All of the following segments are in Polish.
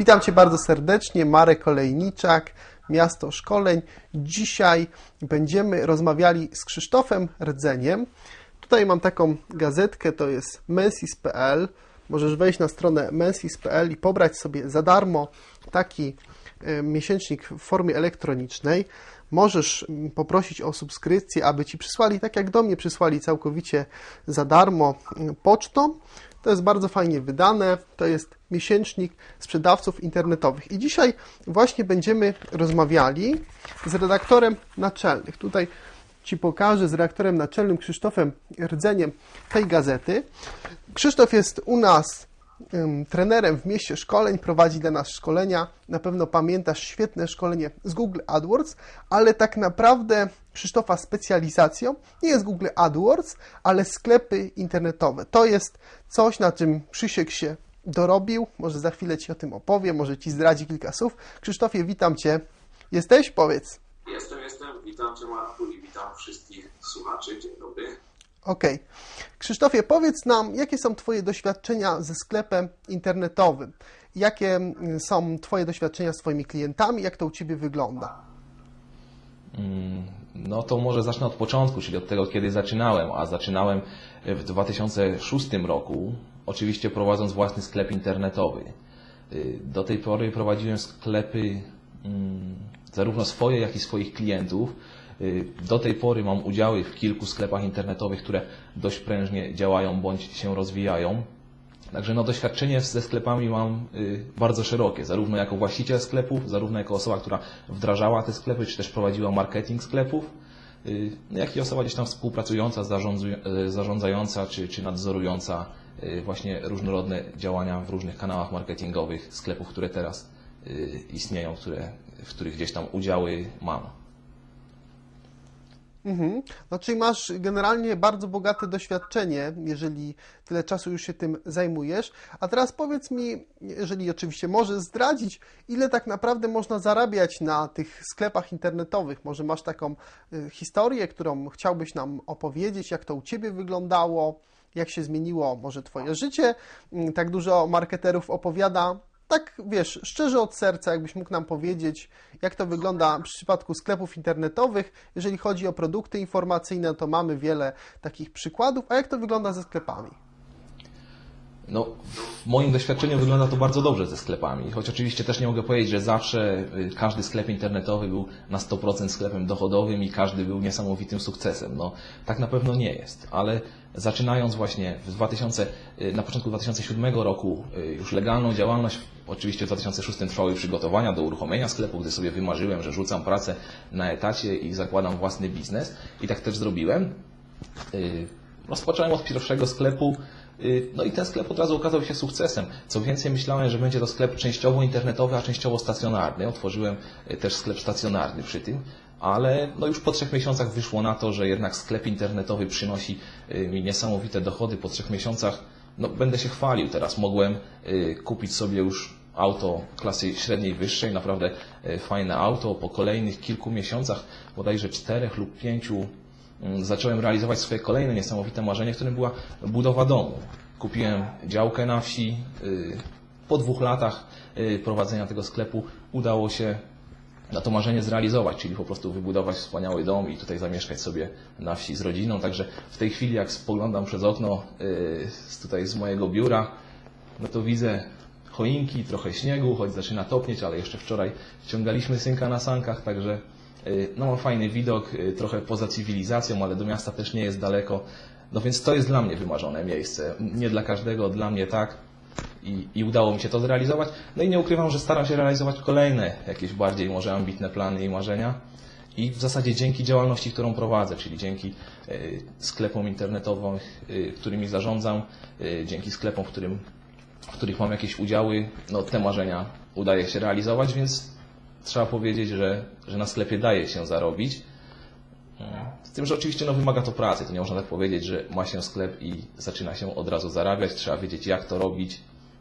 Witam Cię bardzo serdecznie, Marek Olejniczak, Miasto Szkoleń. Dzisiaj będziemy rozmawiali z Krzysztofem Rdzeniem. Tutaj mam taką gazetkę, to jest mensis.pl. Możesz wejść na stronę mensis.pl i pobrać sobie za darmo taki e, miesięcznik w formie elektronicznej. Możesz mm, poprosić o subskrypcję, aby Ci przysłali, tak jak do mnie przysłali całkowicie za darmo mm, pocztą. To jest bardzo fajnie wydane. To jest miesięcznik sprzedawców internetowych. I dzisiaj właśnie będziemy rozmawiali z redaktorem naczelnym. Tutaj Ci pokażę z redaktorem naczelnym Krzysztofem Rdzeniem tej gazety. Krzysztof jest u nas ym, trenerem w mieście szkoleń, prowadzi dla nas szkolenia. Na pewno pamiętasz świetne szkolenie z Google AdWords, ale tak naprawdę Krzysztofa specjalizacją nie jest Google AdWords, ale sklepy internetowe. To jest coś, na czym Krzysiek się dorobił. Może za chwilę Ci o tym opowie, może Ci zdradzi kilka słów. Krzysztofie, witam Cię. Jesteś? Powiedz. Jestem, jestem. Witam Cię Marku i witam wszystkich słuchaczy. Dzień dobry. Okej. Krzysztofie, powiedz nam, jakie są Twoje doświadczenia ze sklepem internetowym? Jakie mm, są Twoje doświadczenia z Twoimi klientami? Jak to u Ciebie wygląda? No to może zacznę od początku, czyli od tego, kiedy zaczynałem. A zaczynałem w 2006 roku, oczywiście prowadząc własny sklep internetowy. Y, Do tej pory prowadziłem sklepy mm, zarówno swoje, jak i swoich klientów. Y, Do tej pory mam udziały w kilku sklepach internetowych, które dość prężnie działają bądź się rozwijają. Także no, doświadczenie ze sklepami mam y, bardzo szerokie, zarówno jako właściciel sklepów, zarówno jako osoba, która wdrażała te sklepy, czy też prowadziła marketing sklepów, y, jak i osoba gdzieś tam współpracująca, y, zarządzająca czy, czy nadzorująca właśnie różnorodne działania w różnych kanałach marketingowych sklepów, które teraz istnieją, które, w których gdzieś tam udziały mam. Mhm. No, czyli masz generalnie bardzo bogate doświadczenie, jeżeli tyle czasu już się tym zajmujesz. A teraz powiedz mi, jeżeli oczywiście możesz zdradzić, ile tak naprawdę można zarabiać na tych sklepach internetowych? Może masz taką y, historię, którą chciałbyś nam opowiedzieć, jak to u Ciebie wyglądało, jak się zmieniło może Twoje życie? Mm, Tak dużo marketerów opowiada. Tak, wiesz, szczerze od serca, jakbyś mógł nam powiedzieć, jak to wygląda w przypadku sklepów internetowych. Jeżeli chodzi o produkty informacyjne, to mamy wiele takich przykładów, a jak to wygląda ze sklepami? No, w moim doświadczeniu wygląda to bardzo dobrze ze sklepami, choć oczywiście też nie mogę powiedzieć, że zawsze y, każdy sklep internetowy był na 100% sklepem dochodowym i każdy był niesamowitym sukcesem. No, tak na pewno nie jest, ale zaczynając właśnie w 2000, y, na początku 2007 roku y, już legalną działalność, oczywiście w 2006 trwały przygotowania do uruchomienia sklepu, gdy sobie wymarzyłem, że rzucam pracę na etacie i zakładam własny biznes i tak też zrobiłem. Rozpocząłem od pierwszego sklepu, no i ten sklep od razu okazał się sukcesem. Co więcej, myślałem, że będzie to sklep częściowo internetowy, a częściowo stacjonarny. Otworzyłem y, też sklep stacjonarny przy tym, ale no już po trzech miesiącach wyszło na to, że jednak sklep internetowy przynosi y, mi niesamowite dochody. Po trzech miesiącach no, będę się chwalił teraz. Mogłem y, kupić sobie już auto klasy średniej, wyższej, naprawdę y, fajne auto. Po kolejnych kilku miesiącach, bodajże czterech lub pięciu, zacząłem realizować swoje kolejne niesamowite marzenie, którym była budowa domu. Kupiłem działkę na wsi. y, Po dwóch latach y, prowadzenia tego sklepu udało się na to marzenie zrealizować, czyli po prostu wybudować wspaniały dom i tutaj zamieszkać sobie na wsi z rodziną. Także w tej chwili, jak spoglądam przez okno y, tutaj z mojego biura, no to widzę choinki, trochę śniegu, choć zaczyna topnieć, ale jeszcze wczoraj ściągaliśmy synka na sankach, także no mam fajny widok, y, trochę poza cywilizacją, ale do miasta też nie jest daleko. No więc to jest dla mnie wymarzone miejsce. Nie dla każdego, dla mnie tak. I, I udało mi się to zrealizować. No i nie ukrywam, że staram się realizować kolejne, jakieś bardziej może ambitne plany i marzenia. I w zasadzie dzięki działalności, którą prowadzę, czyli dzięki y, sklepom internetowym, y, którymi zarządzam, y, dzięki sklepom, w, którym, w których mam jakieś udziały, no te marzenia udaje się realizować, więc trzeba powiedzieć, że, że na sklepie daje się zarobić. Z tym, że oczywiście no, wymaga to pracy. To nie można tak powiedzieć, że ma się sklep i zaczyna się od razu zarabiać. Trzeba wiedzieć, jak to robić,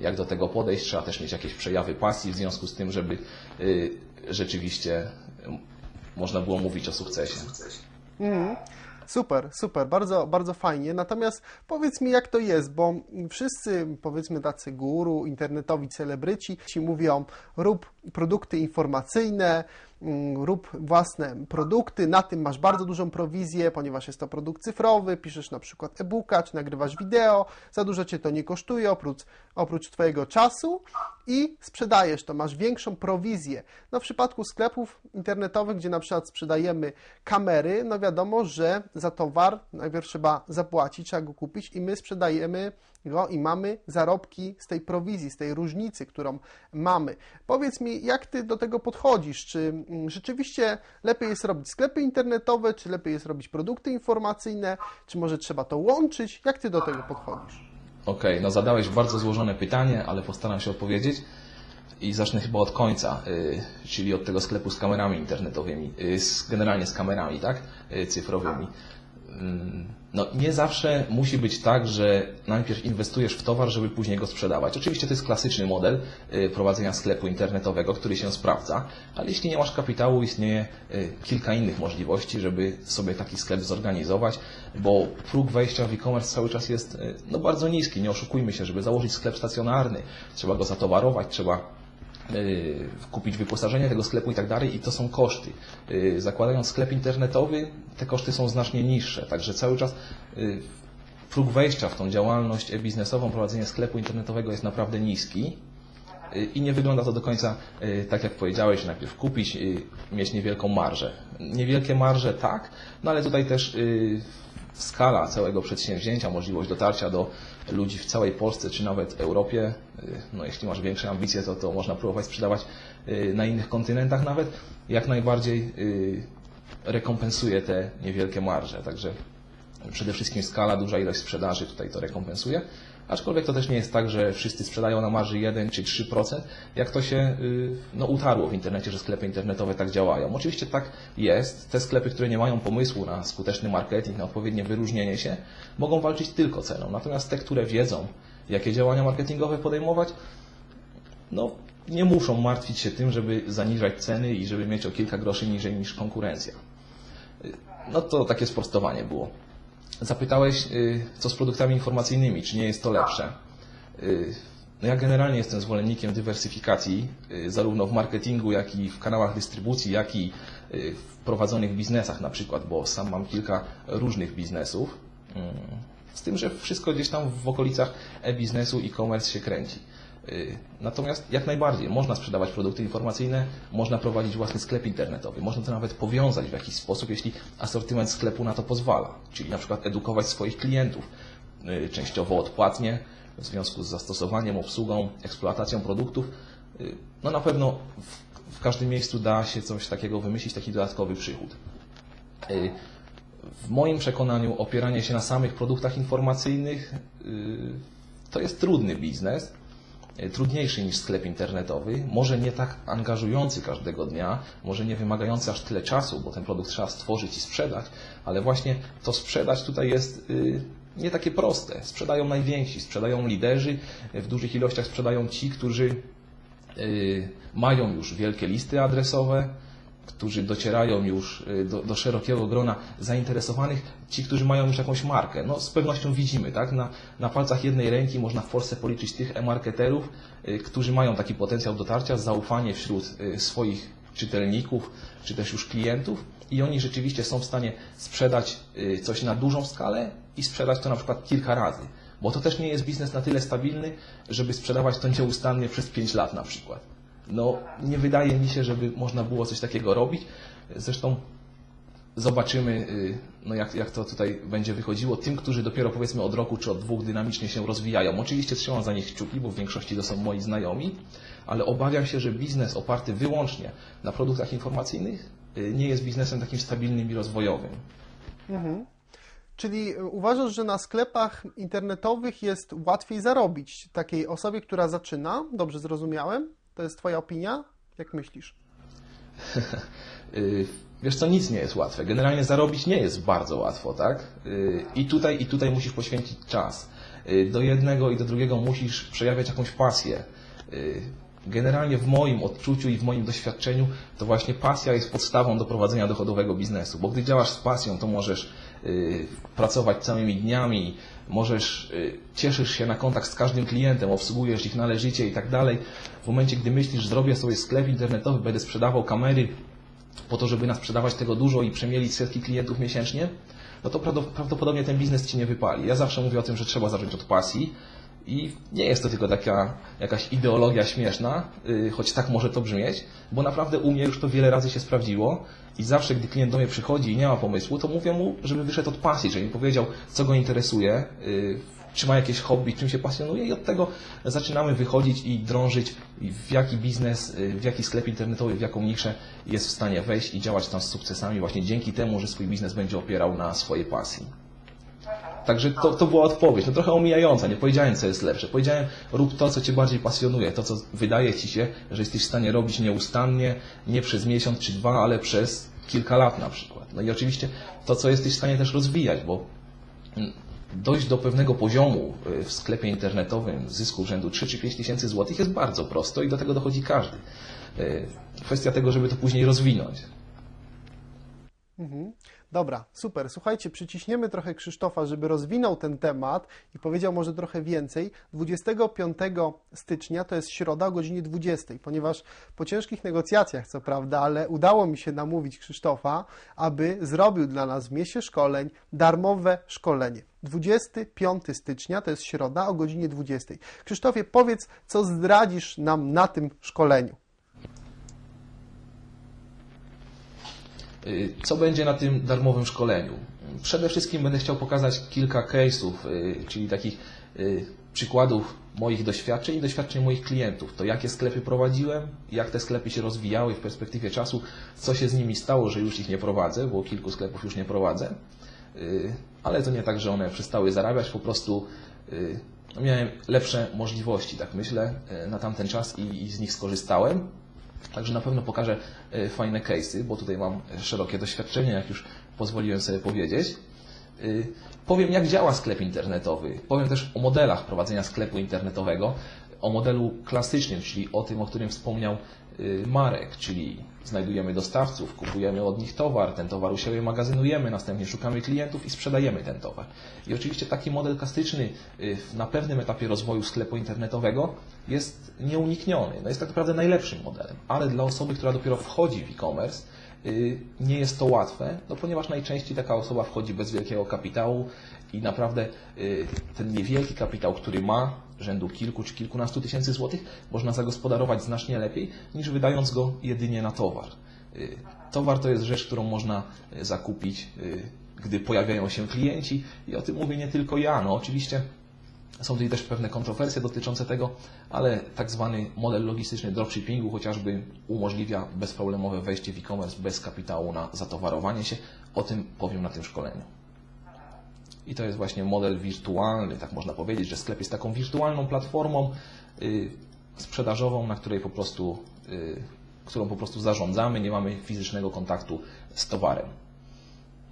jak do tego podejść. Trzeba też mieć jakieś przejawy pasji w związku z tym, żeby y, rzeczywiście y, można było mówić o sukcesie. Mhm. Super, super, bardzo, bardzo fajnie. Natomiast powiedz mi, jak to jest, bo wszyscy, powiedzmy, tacy guru, internetowi celebryci ci mówią, rób produkty informacyjne, rób własne produkty, na tym masz bardzo dużą prowizję, ponieważ jest to produkt cyfrowy, piszesz na przykład e-booka, czy nagrywasz wideo, za dużo cię to nie kosztuje, oprócz, oprócz twojego czasu i sprzedajesz to, masz większą prowizję. No w przypadku sklepów internetowych, gdzie na przykład sprzedajemy kamery, no wiadomo, że za towar najpierw trzeba zapłacić, trzeba go kupić i my sprzedajemy go i mamy zarobki z tej prowizji, z tej różnicy, którą mamy. Powiedz mi, jak ty do tego podchodzisz? Czy mm, rzeczywiście lepiej jest robić sklepy internetowe, czy lepiej jest robić produkty informacyjne, czy może trzeba to łączyć? Jak ty do tego podchodzisz? Okej, no zadałeś bardzo złożone pytanie, ale postaram się odpowiedzieć. I zacznę chyba od końca, y, czyli od tego sklepu z kamerami internetowymi, y, generalnie z kamerami, tak, y, cyfrowymi. No, nie zawsze musi być tak, że najpierw inwestujesz w towar, żeby później go sprzedawać. Oczywiście to jest klasyczny model y, prowadzenia sklepu internetowego, który się sprawdza, ale jeśli nie masz kapitału, istnieje y, kilka innych możliwości, żeby sobie taki sklep zorganizować, bo próg wejścia w e-commerce cały czas jest y, no, bardzo niski. Nie oszukujmy się, żeby założyć sklep stacjonarny, trzeba go zatowarować, trzeba kupić wyposażenie tego sklepu i tak dalej, i to są koszty. Y, Zakładając sklep internetowy, te koszty są znacznie niższe, także cały czas y, próg wejścia w tą działalność e-biznesową, prowadzenie sklepu internetowego jest naprawdę niski. Y, I nie wygląda to do końca y, tak, jak powiedziałeś, najpierw kupić, y, mieć niewielką marżę. Niewielkie marże tak, no ale tutaj też y, skala całego przedsięwzięcia, możliwość dotarcia do ludzi w całej Polsce czy nawet Europie, y, no jeśli masz większe ambicje, to, to można próbować sprzedawać y, na innych kontynentach nawet, jak najbardziej y, rekompensuje te niewielkie marże. Także przede wszystkim skala, duża ilość sprzedaży tutaj to rekompensuje. Aczkolwiek to też nie jest tak, że wszyscy sprzedają na marży 1 czy 3%, jak to się y, no, utarło w internecie, że sklepy internetowe tak działają. Oczywiście tak jest. Te sklepy, które nie mają pomysłu na skuteczny marketing, na odpowiednie wyróżnienie się, mogą walczyć tylko ceną. Natomiast te, które wiedzą, jakie działania marketingowe podejmować, no, nie muszą martwić się tym, żeby zaniżać ceny i żeby mieć o kilka groszy niżej niż konkurencja. Y, No to takie sprostowanie było. Zapytałeś, y, co z produktami informacyjnymi, czy nie jest to lepsze? Y, No ja generalnie jestem zwolennikiem dywersyfikacji, y, zarówno w marketingu, jak i w kanałach dystrybucji, jak i w prowadzonych biznesach na przykład, bo sam mam kilka różnych biznesów. Mm, Z tym, że wszystko gdzieś tam w okolicach e-biznesu, e-commerce się kręci. Y, Natomiast jak najbardziej można sprzedawać produkty informacyjne, można prowadzić własny sklep internetowy, można to nawet powiązać w jakiś sposób, jeśli asortyment sklepu na to pozwala, czyli na przykład edukować swoich klientów y, częściowo odpłatnie w związku z zastosowaniem, obsługą, eksploatacją produktów. Y, No na pewno w, w każdym miejscu da się coś takiego wymyślić, taki dodatkowy przychód. W moim przekonaniu opieranie się na samych produktach informacyjnych to jest trudny biznes, trudniejszy niż sklep internetowy, może nie tak angażujący każdego dnia, może nie wymagający aż tyle czasu, bo ten produkt trzeba stworzyć i sprzedać, ale właśnie to sprzedać tutaj jest y, nie takie proste. Sprzedają najwięksi, sprzedają liderzy, w dużych ilościach sprzedają ci, którzy y, mają już wielkie listy adresowe, którzy docierają już y, do, do szerokiego grona zainteresowanych, ci, którzy mają już jakąś markę. No, z pewnością widzimy, tak? Na, na palcach jednej ręki można w Polsce policzyć tych e-marketerów, y, którzy mają taki potencjał dotarcia, zaufanie wśród y, swoich czytelników, czy też już klientów i oni rzeczywiście są w stanie sprzedać coś na dużą skalę i sprzedać to na przykład kilka razy. Bo to też nie jest biznes na tyle stabilny, żeby sprzedawać to nieustannie przez 5 lat na przykład. No, nie wydaje mi się, żeby można było coś takiego robić. Zresztą zobaczymy, y, no jak, jak to tutaj będzie wychodziło. Tym, którzy dopiero powiedzmy od roku czy od dwóch dynamicznie się rozwijają. Oczywiście trzymam za nich kciuki, bo w większości to są moi znajomi, ale obawiam się, że biznes oparty wyłącznie na produktach informacyjnych y, nie jest biznesem takim stabilnym i rozwojowym. Czyli y, uważasz, że na sklepach internetowych jest łatwiej zarobić takiej osobie, która zaczyna? Dobrze zrozumiałem? To jest Twoja opinia? Jak myślisz? Y, Wiesz co, nic nie jest łatwe. Generalnie zarobić nie jest bardzo łatwo, tak? Y, I tutaj, i tutaj musisz poświęcić czas. Y, Do jednego i do drugiego musisz przejawiać jakąś pasję. Generalnie w moim odczuciu i w moim doświadczeniu to właśnie pasja jest podstawą do prowadzenia dochodowego biznesu, bo gdy działasz z pasją, to możesz pracować całymi dniami, możesz, y, cieszysz się na kontakt z każdym klientem, obsługujesz ich należycie i tak dalej. W momencie, gdy myślisz, zrobię sobie sklep internetowy, będę sprzedawał kamery po to, żeby nas sprzedawać tego dużo i przemielić setki klientów miesięcznie, no to prawdo- prawdopodobnie ten biznes Ci nie wypali. Ja zawsze mówię o tym, że trzeba zacząć od pasji i nie jest to tylko taka jakaś ideologia śmieszna, yy, choć tak może to brzmieć, bo naprawdę u mnie już to wiele razy się sprawdziło i zawsze, gdy klient do mnie przychodzi i nie ma pomysłu, to mówię mu, żeby wyszedł od pasji, żeby mi powiedział, co go interesuje, yy, czy ma jakieś hobby, czym się pasjonuje i od tego zaczynamy wychodzić i drążyć, w jaki biznes, y, w jaki sklep internetowy, w jaką niszę jest w stanie wejść i działać tam z sukcesami właśnie dzięki temu, że swój biznes będzie opierał na swojej pasji. Także to, to była odpowiedź, no trochę omijająca, nie powiedziałem co jest lepsze. Powiedziałem rób to, co Cię bardziej pasjonuje, to, co wydaje Ci się, że jesteś w stanie robić nieustannie, nie przez miesiąc czy dwa, ale przez kilka lat na przykład. No i oczywiście to, co jesteś w stanie też rozwijać, bo dojść do pewnego poziomu y, w sklepie internetowym zysku rzędu 3 czy 5 tysięcy złotych jest bardzo prosto i do tego dochodzi każdy. Y, Kwestia tego, żeby to później rozwinąć. Mhm. Dobra, super. Słuchajcie, przyciśniemy trochę Krzysztofa, żeby rozwinął ten temat i powiedział może trochę więcej. 25 stycznia to jest środa o godzinie 20, ponieważ po ciężkich negocjacjach, co prawda, ale udało mi się namówić Krzysztofa, aby zrobił dla nas w mieście szkoleń darmowe szkolenie. 25 stycznia to jest środa o godzinie 20. Krzysztofie, powiedz, co zdradzisz nam na tym szkoleniu. Co będzie na tym darmowym szkoleniu? Przede wszystkim będę chciał pokazać kilka case'ów, y, czyli takich y, przykładów moich doświadczeń i doświadczeń moich klientów. To jakie sklepy prowadziłem, jak te sklepy się rozwijały w perspektywie czasu, co się z nimi stało, że już ich nie prowadzę, bo kilku sklepów już nie prowadzę. Y, Ale to nie tak, że one przestały zarabiać, po prostu y, no, miałem lepsze możliwości, tak myślę, y, na tamten czas i z nich skorzystałem. Także na pewno pokażę e, fajne case'y, bo tutaj mam szerokie doświadczenie, jak już pozwoliłem sobie powiedzieć. Y, Powiem, jak działa sklep internetowy. Powiem też o modelach prowadzenia sklepu internetowego, o modelu klasycznym, czyli o tym, o którym wspomniał Marek, czyli znajdujemy dostawców, kupujemy od nich towar, ten towar u siebie magazynujemy, następnie szukamy klientów i sprzedajemy ten towar. I oczywiście taki model klasyczny y, na pewnym etapie rozwoju sklepu internetowego jest nieunikniony. No jest tak naprawdę najlepszym modelem, ale dla osoby, która dopiero wchodzi w e-commerce, y, nie jest to łatwe, no ponieważ najczęściej taka osoba wchodzi bez wielkiego kapitału i naprawdę y, ten niewielki kapitał, który ma rzędu kilku czy kilkunastu tysięcy złotych, można zagospodarować znacznie lepiej niż wydając go jedynie na towar. Y, Towar to jest rzecz, którą można y, zakupić, y, gdy pojawiają się klienci i o tym mówię nie tylko ja. No oczywiście są tutaj też pewne kontrowersje dotyczące tego, ale tak zwany model logistyczny dropshippingu chociażby umożliwia bezproblemowe wejście w e-commerce bez kapitału na zatowarowanie się. O tym powiem na tym szkoleniu. I to jest właśnie model wirtualny, tak można powiedzieć, że sklep jest taką wirtualną platformą y, sprzedażową, na której po prostu, y, którą po prostu zarządzamy, nie mamy fizycznego kontaktu z towarem.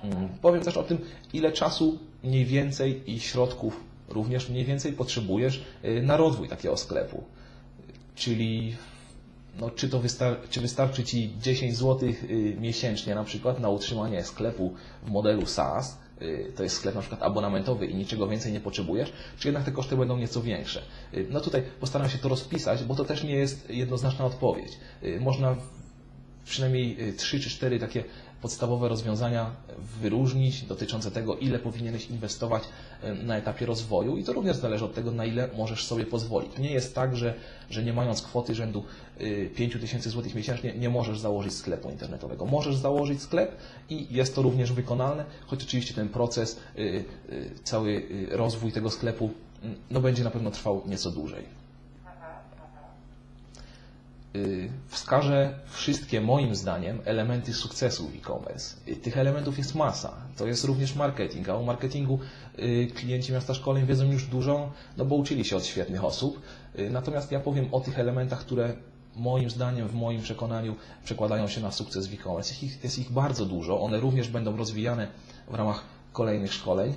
Mm, Powiem też o tym, ile czasu mniej więcej i środków również mniej więcej potrzebujesz y, na rozwój takiego sklepu. Czyli no, czy, to wystar- czy wystarczy Ci 10 zł miesięcznie na przykład na utrzymanie sklepu w modelu SaaS, to jest sklep na przykład abonamentowy i niczego więcej nie potrzebujesz, czy jednak te koszty będą nieco większe. Y, No tutaj postaram się to rozpisać, bo to też nie jest jednoznaczna odpowiedź. Y, Można przynajmniej y, trzy czy cztery takie podstawowe rozwiązania wyróżnić dotyczące tego, ile powinieneś inwestować y, na etapie rozwoju i to również zależy od tego, na ile możesz sobie pozwolić. Nie jest tak, że, że nie mając kwoty rzędu 5 tysięcy złotych miesięcznie nie możesz założyć sklepu internetowego. Możesz założyć sklep i jest to również wykonalne, choć oczywiście ten proces, y, y, cały y, rozwój tego sklepu y, no, będzie na pewno trwał nieco dłużej. Y, wskażę wszystkie moim zdaniem elementy sukcesu e-commerce. Y, Tych elementów jest masa. To jest również marketing, a o marketingu y, klienci miasta szkoleń wiedzą już dużo, no bo uczyli się od świetnych osób. Natomiast ja powiem o tych elementach, które moim zdaniem, w moim przekonaniu przekładają się na sukces w e-commerce. Jest ich bardzo dużo. One również będą rozwijane w ramach kolejnych szkoleń.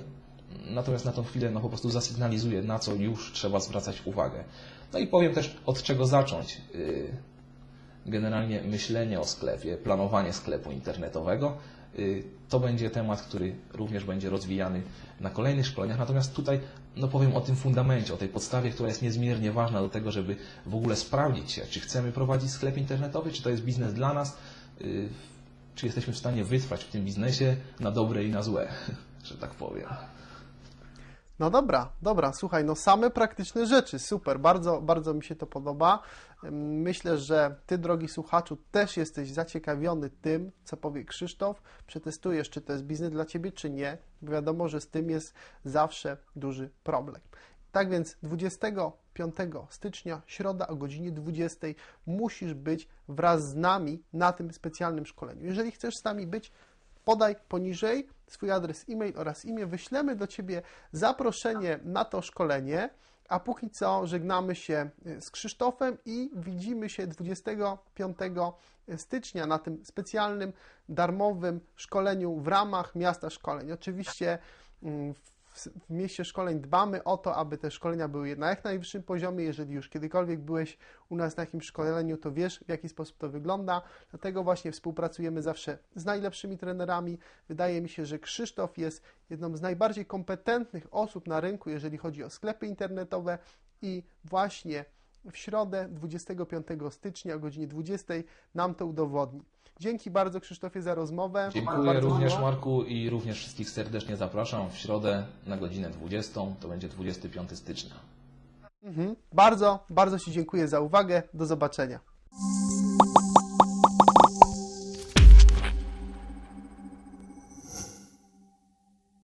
Natomiast na tą chwilę no, po prostu zasygnalizuję, na co już trzeba zwracać uwagę. No i powiem też, od czego zacząć. y, Generalnie myślenie o sklepie, planowanie sklepu internetowego Y, To będzie temat, który również będzie rozwijany na kolejnych szkoleniach. Natomiast tutaj no powiem o tym fundamencie, o tej podstawie, która jest niezmiernie ważna do tego, żeby w ogóle sprawdzić się, czy chcemy prowadzić sklep internetowy, czy to jest biznes dla nas, y, czy jesteśmy w stanie wytrwać w tym biznesie na dobre i na złe, że tak powiem. No dobra, dobra, słuchaj, no same praktyczne rzeczy, super, bardzo, bardzo mi się to podoba. Myślę, że Ty, drogi słuchaczu, też jesteś zaciekawiony tym, co powie Krzysztof. Przetestujesz, czy to jest biznes dla Ciebie, czy nie, bo wiadomo, że z tym jest zawsze duży problem. Tak więc 25 stycznia, środa o godzinie 20 musisz być wraz z nami na tym specjalnym szkoleniu. Jeżeli chcesz z nami być, podaj poniżej swój adres e-mail oraz imię. Wyślemy do Ciebie zaproszenie na to szkolenie, a póki co żegnamy się z Krzysztofem i widzimy się 25 stycznia na tym specjalnym, darmowym szkoleniu w ramach Miasta Szkoleń. Oczywiście mm, w w mieście szkoleń dbamy o to, aby te szkolenia były na jak najwyższym poziomie. Jeżeli już kiedykolwiek byłeś u nas na jakimś szkoleniu, to wiesz, w jaki sposób to wygląda. Dlatego właśnie współpracujemy zawsze z najlepszymi trenerami. Wydaje mi się, że Krzysztof jest jedną z najbardziej kompetentnych osób na rynku, jeżeli chodzi o sklepy internetowe i właśnie w środę 25 stycznia o godzinie 20 nam to udowodni. Dzięki bardzo Krzysztofie za rozmowę. Dziękuję Bardzo również miło. Marku i również wszystkich serdecznie zapraszam w środę na godzinę 20, to będzie 25 stycznia. Mhm. Bardzo, bardzo Ci dziękuję za uwagę. Do zobaczenia.